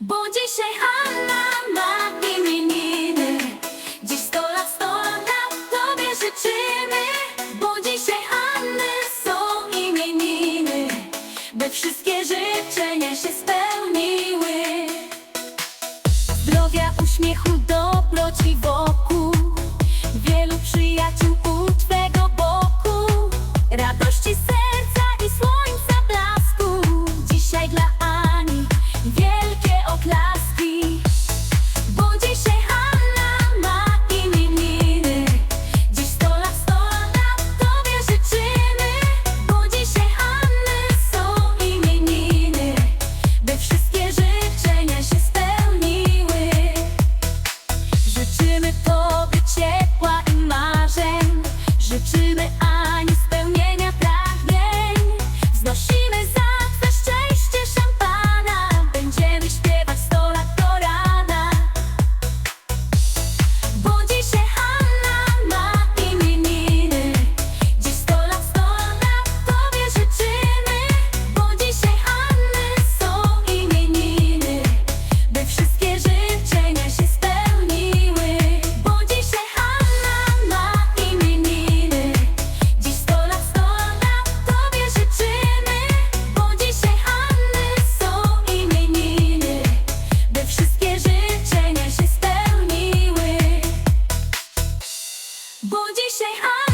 Bo dzisiaj Anna ma imieniny. Dziś sto lat, sto lat Tobie życzymy. Bo dzisiaj Anny są imieniny. By wszystkie życzenia się spełniły. Zdrowia, uśmiechu, 不及谁爱